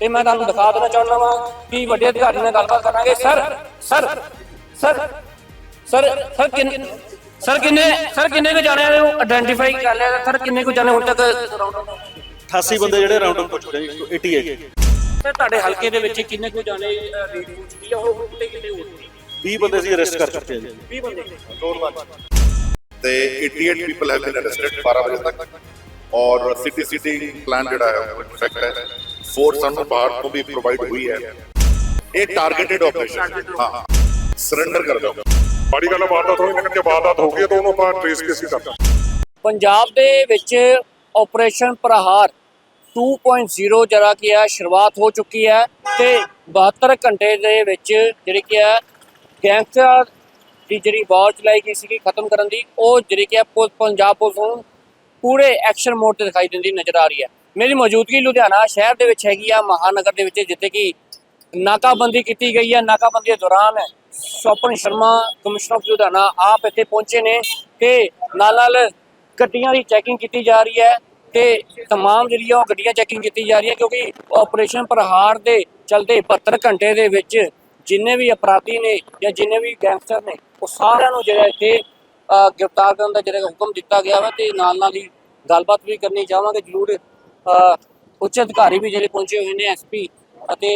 ਤੇ ਮੈਂ ਤੁਹਾਨੂੰ ਦਿਖਾ ਦੇਣਾ ਚਾਹੁੰਦਾ ਵਾਂ ਕਿ ਵੱਡੇ ਅਧਿਕਾਰੀ ਨਾਲ ਗੱਲਬਾਤ ਕਰਾਂਗੇ। Sir sir sir sir sir ਕਿੰਨੇ ਸਰ ਕਿੰਨੇ ਸਰ ਕਿੰਨੇ ਕੁ ਜਾਣਿਆਂ ਨੂੰ ਆਇਡੈਂਟੀਫਾਈ ਕਰ ਲਿਆ ਸਰ ਕਿੰਨੇ ਕੁ ਜਾਣੇ ਹੁਣ ਤੱਕ 88 ਬੰਦੇ ਜਿਹੜੇ ਰਾਉਂਡ ਅਪ ਹੋ ਚੁੱਕੇ ਜੀ 88 ਸਰ ਤੁਹਾਡੇ ਹਲਕੇ ਦੇ ਵਿੱਚ ਕਿੰਨੇ ਕੁ ਜਾਣੇ ਰੇਡ ਹੋ ਚੁੱਕੀ ਆ? ਉਹ ਤੇ ਕਿੰਨੇ ਹੋਰ ਨੇ 20 ਬੰਦੇ ਸੀ ਅਰੈਸਟ ਕਰ ਚੁੱਕੇ ਆ ਜੀ। 20 ਬੰਦੇ ਤੇ 88 ਪੀਪਲ ਹੈਵ ਬੀਨ ਅਰੈਸਟਡ 12 ਵਜੇ ਤੱਕ। ਔਰ ਸਿਟੀ ਸਿਟੀ ਪਲਾਨ ਜਿਹੜਾ ਹੈ ਉਹ ਇਨਫੈਕਟ ਹੈ। ਫੋਰਸ ਸਾਨੂੰ ਬਾਹਰ ਤੋਂ ਵੀ ਪ੍ਰੋਵਾਈਡ ਹੋਈ ਹੈ। ਇਹ ਟਾਰਗੇਟਡ ਆਪਰੇਸ਼ਨ ਹਾਂ ਹਾਂ। ਸਰੈਂਡਰ ਕਰ ਦਿਓ। ਬੜੀ ਗੱਲ ਵਾਰਦਾਤ ਹੋਈ ਲੇਕਿਨ ਜੇ ਵਾਰਦਾਤ ਹੋ ਗਈ ਹੈ ਤਾਂ ਉਹਨੂੰ ਆਪਾਂ ਟ੍ਰੇਸ ਕਿਸ ਕਰਦਾ ਪੰਜਾਬ ਦੇ ਵਿੱਚ ਆਪਰੇਸ਼ਨ ਪ੍ਰਹਾਰ 2.0 ਜਿਹੜਾ ਕੀ ਹੈ ਸ਼ੁਰੂਆਤ ਹੋ ਚੁੱਕੀ ਹੈ ਤੇ 72 ਘੰਟੇ ਦੇ ਵਿੱਚ ਜਿਹੜੀ ਕੀ ਹੈ ਗੈਂਗਸਟਰ ਦੀ ਜਿਹੜੀ ਵਾਰ ਚਲਾਈ ਗਈ ਸੀਗੀ ਖਤਮ ਕਰਨ ਦੀ ਉਹ ਜਿਹੜੀ ਕੀ ਹੈ ਪੰਜਾਬ ਪੁਲਿਸ ਨੂੰ ਪੂਰੇ ਐਕਸ਼ਨ ਮੋਡ ਤੇ ਦਿਖਾਈ ਦਿੰਦੀ ਨਜ਼ਰ ਆ ਰਹੀ ਹੈ। ਮੇਰੀ ਮੌਜੂਦਗੀ ਲੁਧਿਆਣਾ ਸ਼ਹਿਰ ਦੇ ਵਿੱਚ ਹੈਗੀ ਆ ਮਹਾਨਗਰ ਦੇ ਵਿੱਚ ਜਿੱਥੇ ਕਿ ਨਾਕਾਬੰਦੀ ਕੀਤੀ ਗਈ ਹੈ ਨਾਕਾਬੰਦੀ ਦੇ ਦੌਰਾਨ ਸੋਪਨ ਸ਼ਰਮਾ ਕਮਿਸ਼ਨਰ ਆਫ ਲੁਧਿਆਣਾ ਆਪ ਇੱਥੇ ਪਹੁੰਚੇ ਨੇ ਤੇ ਨਾਲ ਨਾਲ ਗੱਡੀਆਂ ਦੀ ਚੈਕਿੰਗ ਕੀਤੀ ਜਾ ਰਹੀ ਹੈ ਤੇ तमाम ਜਿਹੜੀ ਆ ਉਹ ਗੱਡੀਆਂ ਚੈਕਿੰਗ ਕੀਤੀ ਜਾ ਰਹੀ ਹੈ ਕਿਉਂਕਿ ਆਪਰੇਸ਼ਨ ਪ੍ਰਹਾਰ ਦੇ ਚਲਦੇ 72 ਘੰਟੇ ਦੇ ਵਿੱਚ ਜਿੰਨੇ ਵੀ ਅਪਰਾਧੀ ਨੇ ਜਾਂ ਜਿੰਨੇ ਵੀ ਗੈਂਗਸਟਰ ਨੇ ਉਹ ਸਾਰਿਆਂ ਨੂੰ ਜਿਹੜਾ ਇੱਥੇ ਅ, ਗ੍ਰਿਫਤਾਰ ਕਰਨ ਦਾ ਜਿਹੜਾ ਹੁਕਮ ਦਿੱਤਾ ਗਿਆ ਵਾ ਤੇ ਨਾਲ ਨਾਲ ਹੀ ਗੱਲਬਾਤ ਵੀ ਕਰਨੀ ਚਾਹਾਂਗੇ ਜ਼ਰੂਰ ਅ, ਉੱਚ ਅਧਿਕਾਰੀ ਵੀ ਜਿਹੜੇ ਪਹੁੰਚੇ ਹੋਏ ਨੇ ਐਸਪੀ ਅਤੇ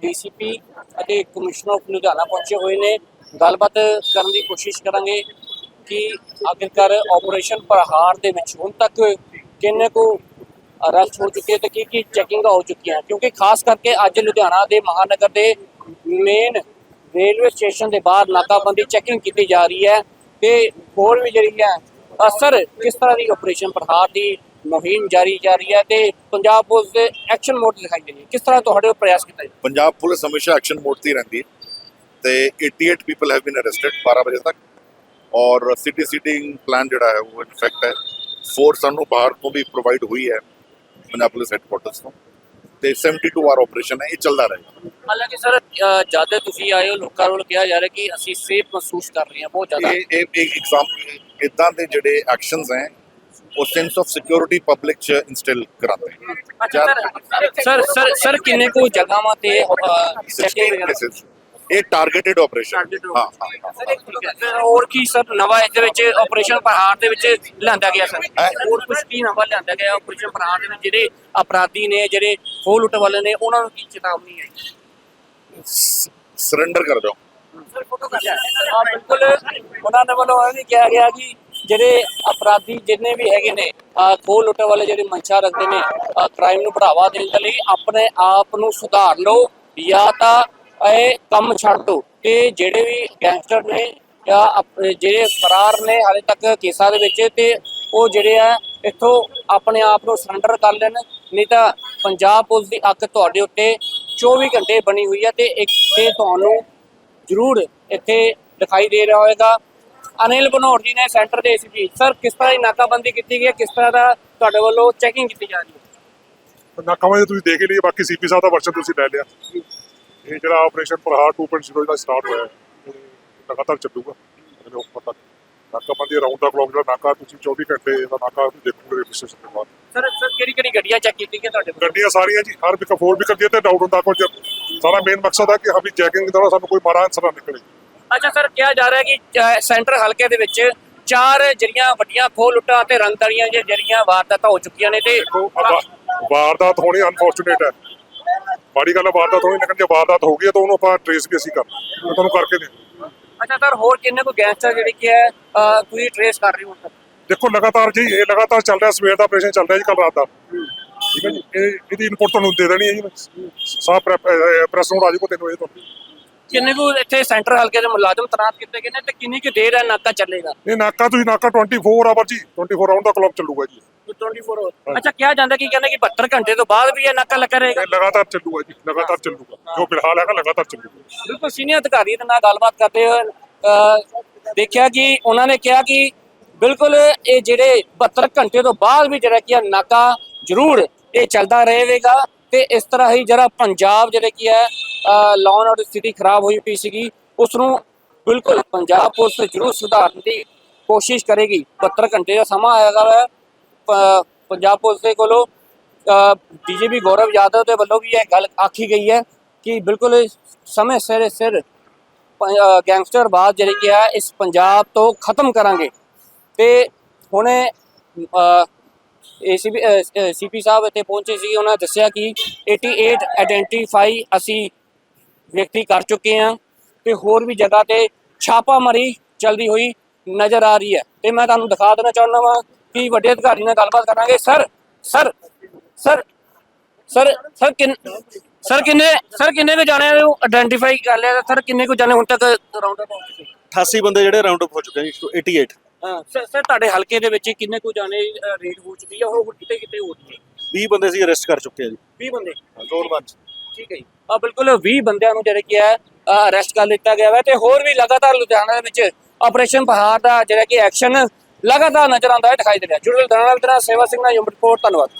ਡੀਸੀਪੀ ਅਤੇ ਕਮਿਸ਼ਨਰ ਆਫ ਲੁਧਿਆਣਾ ਪਹੁੰਚੇ ਹੋਏ ਨੇ। ਗੱਲਬਾਤ ਕਰਨ ਦੀ ਕੋਸ਼ਿਸ਼ ਕਰਾਂਗੇ ਕਿ ਆਖਿਰਕਾਰ ਆਪਰੇਸ਼ਨ ਪ੍ਰਹਾਰ ਦੇ ਵਿੱਚ ਹੁਣ ਤੱਕ ਕਿੰਨੇ ਕੁ ਅਰੈਸਟ ਹੋ ਚੁੱਕੇ ਤੇ ਕੀ ਕੀ ਚੈਕਿੰਗ ਹੋ ਚੁੱਕੀਆਂ? ਕਿਉਂਕਿ ਖਾਸ ਕਰਕੇ ਅੱਜ ਲੁਧਿਆਣਾ ਦੇ ਮਹਾਨਗਰ ਦੇ ਮੇਨ ਰੇਲਵੇ ਸਟੇਸ਼ਨ ਦੇ ਬਾਹਰ ਨਾਕਾਬੰਦੀ ਚੈਕਿੰਗ ਕੀਤੀ ਜਾ ਰਹੀ ਹੈ ਤੇ ਹੋਰ ਵੀ ਜਿਹੜੀ ਹੈ ਅਸਰ ਕਿਸ ਤਰ੍ਹਾਂ ਦੀ ਆਪਰੇਸ਼ਨ ਪ੍ਰਹਾਰ ਦੀ ਮੁਹਿੰਮ ਜਾਰੀ ਜਾ ਰਹੀ ਹੈ ਤੇ ਪੰਜਾਬ ਪੁਲਿਸ ਦੇ ਐਕਸ਼ਨ ਮੋਡ ਦਿਖਾਈ ਦੇ ਰਹੀ ਹੈ। ਕਿਸ ਤਰ੍ਹਾਂ ਤੁਹਾਡੇ ਵੱਲੋਂ ਪ੍ਰਯਾਸ ਕੀਤਾ ਜੀ ਪੰਜਾਬ ਪੁਲਿਸ ਹਮੇਸ਼ਾ ਐਕਸ਼ਨ ਮੋਡ ਤੇ ਰਹਿੰਦੀ ਹੈ ਤੇ 88 ਪੀਪਲ ਹੈਵ ਬੀਨ ਅਰੈਸਟਡ 12 ਵਜੇ ਤੱਕ ਔਰ ਸਿਟੀ ਸਿਟਿੰਗ ਪਲਾਨ ਜਿਹੜਾ ਹੈ ਉਹ ਇਨਫੈਕਟ ਹੈ। ਫੋਰਸ ਸਾਨੂੰ ਬਾਹਰ ਤੋਂ ਵੀ ਪ੍ਰੋਵਾਈਡ ਹੋਈ ਹੈ ਪੰਜਾਬ ਪੁਲਿਸ ਹੈਡਕੁਆਟਰਸ ਤੋਂ ਤੇ 72 ਆਰ ਆਪਰੇਸ਼ਨ ਹੈ ਇਹ ਚੱਲਦਾ ਰਹੇਗਾ ਹਾਲਾਂਕਿ ਸਰ ਜਦ ਤੁਸੀਂ ਆਏ ਹੋ ਲੋਕਾਂ ਵੱਲੋਂ ਕਿਹਾ ਜਾ ਰਿਹਾ ਕਿ ਅਸੀਂ ਸੇਫ ਮਹਿਸੂਸ ਕਰ ਰਹੇ ਹਾਂ ਬਹੁਤ ਜ਼ਿਆਦਾ। ਇਹ ਇਹ ਇੱਕ ਐਗਜ਼ਾਮ ਇਦਾਂ ਦੇ ਜਿਹੜੇ ਐਕਸ਼ਨਸ ਹੈ ਉਹ ਸੈਂਸ ਆਫ ਸਿਕਿਉਰਿਟੀ ਪਬਲਿਕ ਚ ਹੈ ਅੱਛਾ ਸਰ ਸਰ ਸਰ ਕਿੰਨੇ ਕੁ ਜਗ੍ਹਾਵਾਂ ਤੇ ਚੈਕਿੰਗ 16 ਵਗੈਰਾ? cases ਇਹ ਟਾਰਗੇਟਡ ਆਪਰੇਸ਼ਨ ਹਾਂ ਹਾਂ ਹੋਰ ਕੀ ਸਰ ਨਵਾਂ ਇਸ ਦੇ ਵਿੱਚ ਆਪਰੇਸ਼ਨ ਪ੍ਰਹਾਰ ਦੇ ਵਿੱਚ ਲਿਆਂਦਾ ਗਿਆ ਸਰ? ਹੋਰ ਕੁਝ ਕੀ ਨਵਾਂ ਲਿਆਂਦਾ ਗਿਆ? ਆਪਰੇਸ਼ਨ ਪ੍ਰਹਾਰ ਦੇ ਵਿੱਚ ਜਿਹੜੇ ਅਪਰਾਧੀ ਨੇ ਜਿਹੜੇ ਖੋਹ ਲੁੱਟ ਵਾਲੇ ਨੇ ਉਹਨਾਂ ਨੂੰ ਕੀ ਚੇਤਾਵਨੀ ਹੈ? ਸਰੈਂਡਰ ਕਰ ਦਿਓ ਸਰ ਫੋਟੋ ਕਰ ਹਾਂ ਬਿਲਕੁਲ। ਉਹਨਾਂ ਦੇ ਵੱਲੋਂ ਇਹ ਵੀ ਕਿਹਾ ਗਿਆ ਕਿ ਜਿਹੜੇ ਅਪਰਾਧੀ ਜਿੰਨੇ ਵੀ ਹੈਗੇ ਨੇ ਖੋਹ ਲੁੱਟਣ ਵਾਲੇ ਜਿਹੜੇ ਮੰਸ਼ਾ ਰੱਖਦੇ ਨੇ ਕ੍ਰਾਈਮ ਨੂੰ ਬੜਾਵਾ ਦੇਣ ਦੇ ਲਈ ਆਪਣੇ ਆਪ ਨੂੰ ਸੁਧਾਰ ਲਓ ਜਾਂ ਤਾਂ ਇਹ ਕੰਮ ਛੱਡ ਦਿਓ ਤੇ ਜਿਹੜੇ ਵੀ ਗੈਂਗਸਟਰ ਨੇ ਜਾਂ ਜਿਹੜੇ ਫਰਾਰ ਨੇ ਹਾਲੇ ਤੱਕ ਕੇਸਾਂ ਦੇ ਵਿੱਚ ਤੇ ਉਹ ਜਿਹੜੇ ਆ, ਇੱਥੋਂ ਆਪਣੇ ਆਪ ਨੂੰ ਸਰੈਂਡਰ ਕਰ ਲੈਣ, ਨਹੀਂ ਤਾਂ ਪੰਜਾਬ ਪੁਲਿਸ ਦੀ ਅੱਖ ਤੁਹਾਡੇ ਉੱਤੇ 24 ਘੰਟੇ ਬਣੀ ਹੋਈ ਹੈ ਤੇ ਇੱਕ ਤੇ ਤੁਹਾਨੂੰ ਜ਼ਰੂਰ ਇੱਥੇ ਦਿਖਾਈ ਦੇ ਰਿਹਾ ਹੋਵੇਗਾ ਅਨਿਲ ਬਨੋੜ ਜੀ ਨੇ ਸੈਂਟਰ ਦੇ ਏਸੀਪੀ ਸਰ ਕਿਸ ਤਰ੍ਹਾਂ ਦੀ ਨਾਕਾਬੰਦੀ ਕੀਤੀ ਗਈ ਹੈ? ਕਿਸ ਤਰ੍ਹਾਂ ਦਾ ਤੁਹਾਡੇ ਵੱਲੋਂ ਚੈਕਿੰਗ ਕੀਤੀ ਜਾ ਰਹੀ ਹੈ? ਨਾਕਾਵਾਂ ਤੁਸੀਂ ਦੇਖ ਹੀ ਲਈ ਬਾਕੀ ਸੀਪੀ ਸਾਹਿਬ ਦਾ ਵਰਸ਼ਨ ਤੁਸੀਂ ਲੈ ਲਿਆ। ਇਹ ਜਿਹੜਾ ਆਪਰੇਸ਼ਨ ਪ੍ਰਹਾਰ 2.0 ਦਾ ਸਟਾਰਟ ਹੋਇਆ ਹੈ, ਲਗਾਤਾਰ ਚੱਲੂਗਾ। ਇਹਦੇ ਉੱਪਰ ਤੱਕ। ਨਾਕਾਬੰਦੀ ਰਾਉਂਡ ਦਾ ਕਲੌਕ ਜਿਹੜਾ ਨਾਕਾ ਤੁਸੀਂ 24 ਘੰਟੇ ਦਾ ਨਾਕਾ ਦੇਖੋਗੇ ਰੇਲਵੇ ਸਟੇਸ਼ਨ ਦੇ ਬਾਅਦ। ਸਰ ਸਰ ਕਿਹੜੀ ਕਿਹੜੀ ਗੱਡੀਆਂ ਚੈੱਕ ਕੀਤੀ ਗਈਆਂ ਤੁਹਾਡੇ ਗੱਡੀਆਂ ਸਾਰੀਆਂ ਜੀ ਹਰ ਇੱਕ ਫੋਰ ਵੀ ਕਰਦੀ ਤੇ ਡਾਊਟ ਹੁੰਦਾ ਕੁਝ। ਸਾਰਾ ਮੇਨ ਮਕਸਦ ਹੈ ਕਿ ਹਮੀ ਚੈਕਿੰਗ ਦੌਰਾਨ ਸਾਨੂੰ ਕੋਈ ਮਾੜਾ ਅਨਸਰ ਨਾ ਨਿਕਲੇ। ਅੱਛਾ ਸਰ ਕਿਹਾ ਜਾ ਰਿਹਾ ਹੈ ਕਿ ਸੈਂਟਰ ਹਲਕੇ ਦੇ ਵਿੱਚ ਚਾਰ ਜਿਹੜੀਆਂ ਵੱਡੀਆਂ ਖੋਹ ਲੁੱਟਾਂ ਤੇ ਰੰਗਦਾਰੀਆਂ ਜਿਹੜੀਆਂ- ਵਾਰਦਾਤਾਂ ਹੋ ਚੁੱਕੀਆਂ ਨੇ ਤੇ ਵਾਰਦਾਤ ਹੋਣੀ ਅਨਫੋਰਚੂਨੇਟ ਹੈ। ਮਾੜੀ ਗੱਲ ਵਾਰਦਾਤ ਹੋਣੀ ਲੇਕਿਨ ਜੇ ਵਾਰਦਾਤ ਹੋ ਗਈ ਤਾਂ ਉਹਨੂੰ ਆਪਾਂ ਟ੍ਰੇਸ ਵੀ ਅਸੀਂ ਕਰਨਾ ਮੈਂ ਤੁਹਾਨੂੰ ਕਰਕੇ ਦੇ ਅੱਛਾ ਸਰ ਹੋਰ ਕਿੰਨੇ ਕੋ ਗੈਂਗਸਟਰ ਜਿਹੜੇ ਕੀ ਹੈ ਤੁਸੀਂ ਟ੍ਰੇਸ ਕਰ ਰਹੇ ਹੋ ਦੇਖੋ ਲਗਾਤਾਰ ਜੀ ਇਹ ਲਗਾਤਾਰ ਚੱਲ ਰਿਹਾ ਸਵੇਰ ਦਾ ਆਪਰੇਸ਼ਨ ਚੱਲ ਰਿਹਾ ਜੀ ਕੱਲ ਰਾਤ ਦਾ। ਠੀਕ ਹੈ ਜੀ? ਇਹ ਇਹਦੀ ਇਨਪੁਟ ਤੁਹਾਨੂੰ ਦੇ ਦੇਣੀ ਹੈ ਜੀ ਸਾਫ਼ ਪ੍ਰੈਸ ਨੂੰ ਰਾਜੂ ਕੋ ਤੈਨੂੰ ਇਹ ਤੁਹਾਨੂੰ ਕਿੰਨੇ ਕੁ ਇੱਥੇ ਸੈਂਟਰ ਹਲਕੇ ਦੇ ਮੁਲਾਜ਼ਮ ਤਨਾਤ ਕੀਤੇ ਗਏ ਨੇ ਤੇ ਕਿੰਨੀ ਕੁ ਦੇਰ ਹੈ ਨਾਕਾ ਚੱਲੇਗਾ? ਇਹ ਨਾਕਾ ਤੁਸੀਂ ਨਾਕਾ 24 ਆਵਰ ਜੀ 24 ਰਾਉਂਡ ਦਾ ਕਲੌਕ ਚੱਲੂਗਾ ਜੀ। 24 ਹੋਰ ਅੱਛਾ ਕਿਹਾ ਜਾਂਦਾ ਕੀ ਕਹਿੰਦੇ ਕਿ 72 ਘੰਟੇ ਤੋਂ ਬਾਅਦ ਵੀ ਇਹ ਨਾਕਾ ਲੱਗਾ ਰਹੇਗਾ? ਇਹ ਲਗਾਤਾਰ ਚੱਲੂਗਾ ਜੀ ਲਗਾਤਾਰ ਚੱਲੂਗਾ। ਜੋ ਫਿਲਹਾਲ ਹੈਗਾ ਲਗਾਤਾਰ ਚੱਲੂਗਾ। ਬਿਲਕੁਲ ਸੀਨੀਅਰ ਅਧਿਕਾਰੀ ਦੇ ਨਾਲ ਗੱਲਬਾਤ ਕਰਦੇ ਹੋਏ ਦੇਖਿਆ ਕਿ ਉਹਨਾਂ ਨੇ ਕਿਹਾ ਕਿ ਬਿਲਕੁਲ ਇਹ ਜਿਹੜੇ 72 ਘੰਟੇ ਤੋਂ ਬਾਅਦ ਵੀ ਜਿਹੜਾ ਕੀ ਨਾਕਾ ਜ਼ਰੂਰ ਇਹ ਚੱਲਦਾ ਰਹੇਗਾ ਤੇ ਇਸ ਤਰ੍ਹਾਂ ਹੀ ਜਿਹੜਾ ਪੰਜਾਬ ਜਿਹੜੇ ਕੀ ਹੈ ਲਾਅ ਐਂਡ ਆਰਡਰ ਸਥਿਤੀ ਖਰਾਬ ਹੋਈ ਪਈ ਸੀਗੀ ਉਸ ਨੂੰ ਬਿਲਕੁਲ ਪੰਜਾਬ ਪੁਲਿਸ ਜ਼ਰੂਰ ਸੁਧਾਰਨ ਦੀ ਕੋਸ਼ਿਸ਼ ਕਰੇਗੀ। 72 ਘੰਟੇ ਦਾ ਸਮਾਂ ਆਇਆ ਵਾ ਪੰਜਾਬ ਪੁਲਿਸ ਦੇ ਕੋਲੋਂ ਡੀਜੀਪੀ ਗੌਰਵ ਯਾਦਵ ਦੇ ਵੱਲੋਂ ਵੀ ਇਹ ਗੱਲ ਆਖੀ ਗਈ ਹੈ ਕਿ ਬਿਲਕੁਲ ਸਮੇਂ ਸਿਰ ਸਿਰ ਗੈਂਗਸਟਰ ਅਹ ਜਿਹੜੇ ਕਿ ਹੈ, ਇਸ ਪੰਜਾਬ ਤੋਂ ਖਤਮ ਕਰਾਂਗੇ। ਤੇ ਹੁਣੇ ਸੀਪੀ ਸਾਹਿਬ ਇੱਥੇ ਪਹੁੰਚੇ ਸੀ, ਉਹਨਾਂ ਦੱਸਿਆ ਕਿ 88 ਆਇਡੈਂਟੀਫਾਈ ਅਸੀਂ ਵਿਅਕਤੀ ਕਰ ਚੁੱਕੇ ਹਾਂ ਤੇ ਹੋਰ ਵੀ ਜਗ੍ਹਾ ਤੇ ਛਾਪਾਮਾਰੀ ਚੱਲਦੀ ਹੋਈ ਨਜ਼ਰ ਆ ਰਹੀ ਹੈ। ਤੇ ਮੈਂ ਤੁਹਾਨੂੰ ਦਿਖਾ ਦੇਣਾ ਚਾਹੁੰਦਾ ਵਾਂ ਕਿ ਵੱਡੇ ਅਧਿਕਾਰੀ ਨਾਲ ਗੱਲਬਾਤ ਕਰਾਂਗੇ। Sir sir sir sir sir ਕਿੰਨ, ਸਰ ਕਿੰਨੇ ਸਰ ਕਿੰਨੇ ਕੁ ਜਾਣੇ ਨੂੰ ਆਇਡੈਂਟੀਫਾਈ ਕਰ ਲਿਆ? ਸਰ, ਕਿੰਨੇ ਕੁ ਜਾਣੇ ਹੁਣ ਤੱਕ ਰਾਉਂਡ ਅਪ ਹੋ ਚੁੱਕੇ? 88 ਬੰਦੇ ਜਿਹੜੇ ਰਾਉਂਡ ਅਪ ਹੋ ਚੁੱਕੇ ਜੀ 88 ਸਰ ਸਰ ਤੁਹਾਡੇ ਹਲਕੇ ਦੇ ਵਿੱਚ ਕਿੰਨੇ ਕੁ ਜਾਣੇ ਰੇਡ ਹੋ ਚੁੱਕੀ ਹੈ ਉਹ ਕਿਤੇ ਕਿਤੇ ਹੋ ਰਹੀ ਹੈ 20 ਬੰਦੇ ਸੀ ਅਰੈਸਟ ਕਰ ਚੁੱਕੇ ਆ ਜੀ। 20 ਬੰਦੇ? ਜ਼ੋਨ ਵਨ ਠੀਕ ਹੈ ਜੀ। ਆ ਬਿਲਕੁਲ 20 ਬੰਦਿਆਂ ਨੂੰ ਜਿਹੜੇ ਕੀ ਹੈ ਅਰੈਸਟ ਕਰ ਲਿੱਤਾ ਗਿਆ ਹੈ ਤੇ ਹੋਰ ਵੀ ਲਗਾਤਾਰ ਲੁਧਿਆਣਾ ਦੇ ਵਿੱਚ ਆਪਰੇਸ਼ਨ ਪਹਾੜ ਦਾ ਜਿਹੜਾ ਕਿ ਐਕਸ਼ਨ ਲਗਾਤਾਰ ਨਜ਼ਰ ਆਉਂਦਾ ਹੈ ਦਿਖਾਈ ਦੇ ਰਿਹਾ। ਜੁੜਲ ਦਰਾਣਾ ਵਿਦਰਾ ਸੇਵਾ ਸਿੰਘ ਨਾਲ ਯੂਮ ਰਿਪੋਰਟ ਧੰਨਵਾਦ।